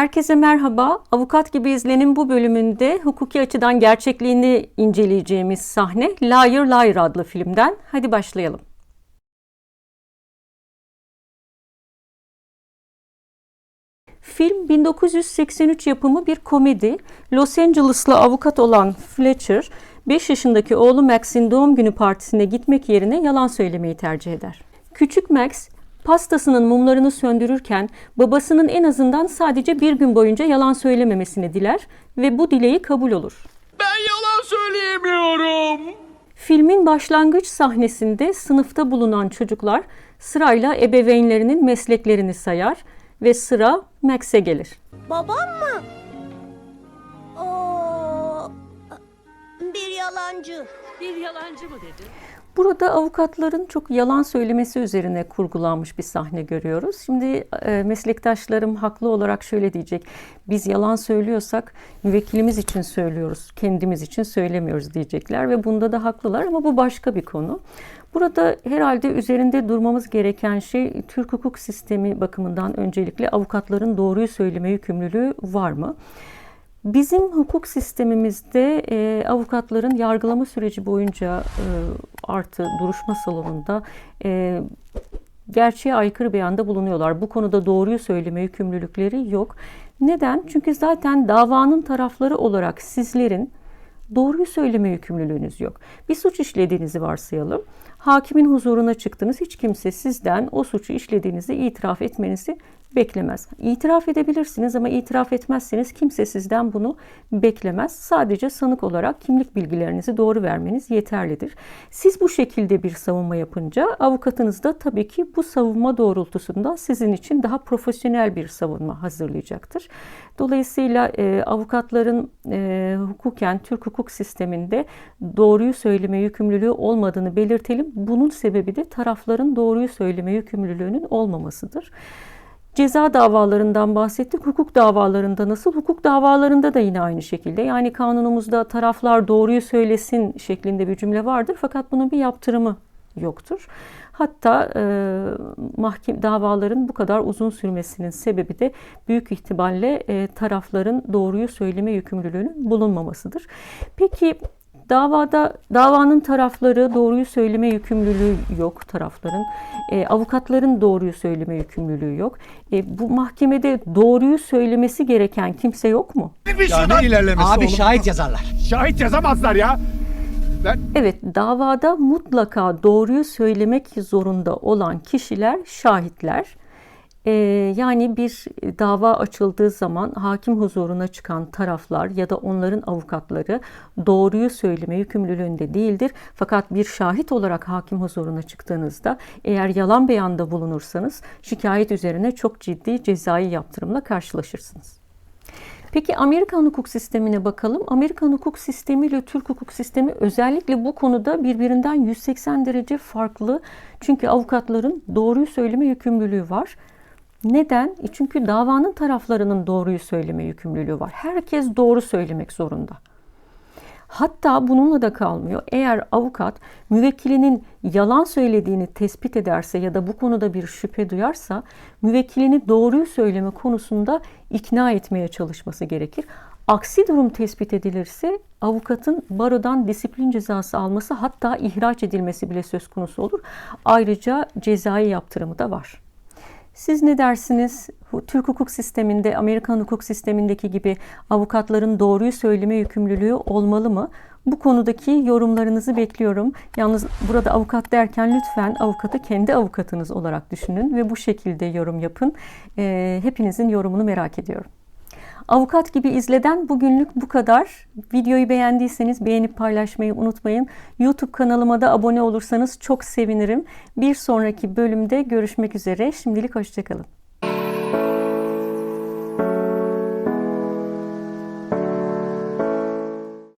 Herkese merhaba. Avukat gibi izlenin bu bölümünde hukuki açıdan gerçekliğini inceleyeceğimiz sahne Liar Liar adlı filmden. Hadi başlayalım. Film 1983 yapımı bir komedi. Los Angeles'lı avukat olan Fletcher, 5 yaşındaki oğlu Max'in doğum günü partisine gitmek yerine yalan söylemeyi tercih eder. Küçük Max, pastasının mumlarını söndürürken babasının en azından sadece bir gün boyunca yalan söylememesini diler ve bu dileği kabul olur. Ben yalan söyleyemiyorum. Filmin başlangıç sahnesinde sınıfta bulunan çocuklar sırayla ebeveynlerinin mesleklerini sayar ve sıra Max'e gelir. Babam mı? Oo, bir yalancı. Bir yalancı mı dedi? Burada avukatların çok yalan söylemesi üzerine kurgulanmış bir sahne görüyoruz. Şimdi e, meslektaşlarım haklı olarak şöyle diyecek. Biz yalan söylüyorsak müvekkilimiz için söylüyoruz, kendimiz için söylemiyoruz diyecekler ve bunda da haklılar ama bu başka bir konu. Burada herhalde üzerinde durmamız gereken şey Türk hukuk sistemi bakımından öncelikle avukatların doğruyu söyleme yükümlülüğü var mı? Bizim hukuk sistemimizde e, avukatların yargılama süreci boyunca e, artı duruşma salonunda e, gerçeğe aykırı beyanda bulunuyorlar. Bu konuda doğruyu söyleme yükümlülükleri yok. Neden? Çünkü zaten davanın tarafları olarak sizlerin doğruyu söyleme yükümlülüğünüz yok. Bir suç işlediğinizi varsayalım. Hakimin huzuruna çıktınız. Hiç kimse sizden o suçu işlediğinizi itiraf etmenizi beklemez. İtiraf edebilirsiniz ama itiraf etmezseniz kimse sizden bunu beklemez. Sadece sanık olarak kimlik bilgilerinizi doğru vermeniz yeterlidir. Siz bu şekilde bir savunma yapınca avukatınız da tabii ki bu savunma doğrultusunda sizin için daha profesyonel bir savunma hazırlayacaktır. Dolayısıyla e, avukatların e, hukuken Türk hukuk sisteminde doğruyu söyleme yükümlülüğü olmadığını belirtelim. Bunun sebebi de tarafların doğruyu söyleme yükümlülüğünün olmamasıdır. Ceza davalarından bahsettik. Hukuk davalarında nasıl? Hukuk davalarında da yine aynı şekilde. Yani kanunumuzda taraflar doğruyu söylesin şeklinde bir cümle vardır. Fakat bunun bir yaptırımı yoktur. Hatta e, mahkem davaların bu kadar uzun sürmesinin sebebi de büyük ihtimalle e, tarafların doğruyu söyleme yükümlülüğünün bulunmamasıdır. Peki Davada davanın tarafları doğruyu söyleme yükümlülüğü yok tarafların. E, avukatların doğruyu söyleme yükümlülüğü yok. E, bu mahkemede doğruyu söylemesi gereken kimse yok mu? Ya ne ilerlemesi Abi oğlum? şahit yazarlar. Şahit yazamazlar ya. Ben Evet, davada mutlaka doğruyu söylemek zorunda olan kişiler şahitler. Ee, yani bir dava açıldığı zaman hakim huzuruna çıkan taraflar ya da onların avukatları doğruyu söyleme yükümlülüğünde değildir. Fakat bir şahit olarak hakim huzuruna çıktığınızda eğer yalan beyanda bulunursanız şikayet üzerine çok ciddi cezai yaptırımla karşılaşırsınız. Peki Amerikan hukuk sistemine bakalım. Amerikan hukuk sistemi ile Türk hukuk sistemi özellikle bu konuda birbirinden 180 derece farklı. Çünkü avukatların doğruyu söyleme yükümlülüğü var. Neden? E çünkü davanın taraflarının doğruyu söyleme yükümlülüğü var. Herkes doğru söylemek zorunda. Hatta bununla da kalmıyor. Eğer avukat müvekkilinin yalan söylediğini tespit ederse ya da bu konuda bir şüphe duyarsa müvekkilini doğruyu söyleme konusunda ikna etmeye çalışması gerekir. Aksi durum tespit edilirse avukatın barodan disiplin cezası alması hatta ihraç edilmesi bile söz konusu olur. Ayrıca cezai yaptırımı da var. Siz ne dersiniz? Türk hukuk sisteminde, Amerikan hukuk sistemindeki gibi avukatların doğruyu söyleme yükümlülüğü olmalı mı? Bu konudaki yorumlarınızı bekliyorum. Yalnız burada avukat derken lütfen avukatı kendi avukatınız olarak düşünün ve bu şekilde yorum yapın. Ee, hepinizin yorumunu merak ediyorum. Avukat gibi izleden bugünlük bu kadar. Videoyu beğendiyseniz beğenip paylaşmayı unutmayın. YouTube kanalıma da abone olursanız çok sevinirim. Bir sonraki bölümde görüşmek üzere. Şimdilik hoşçakalın.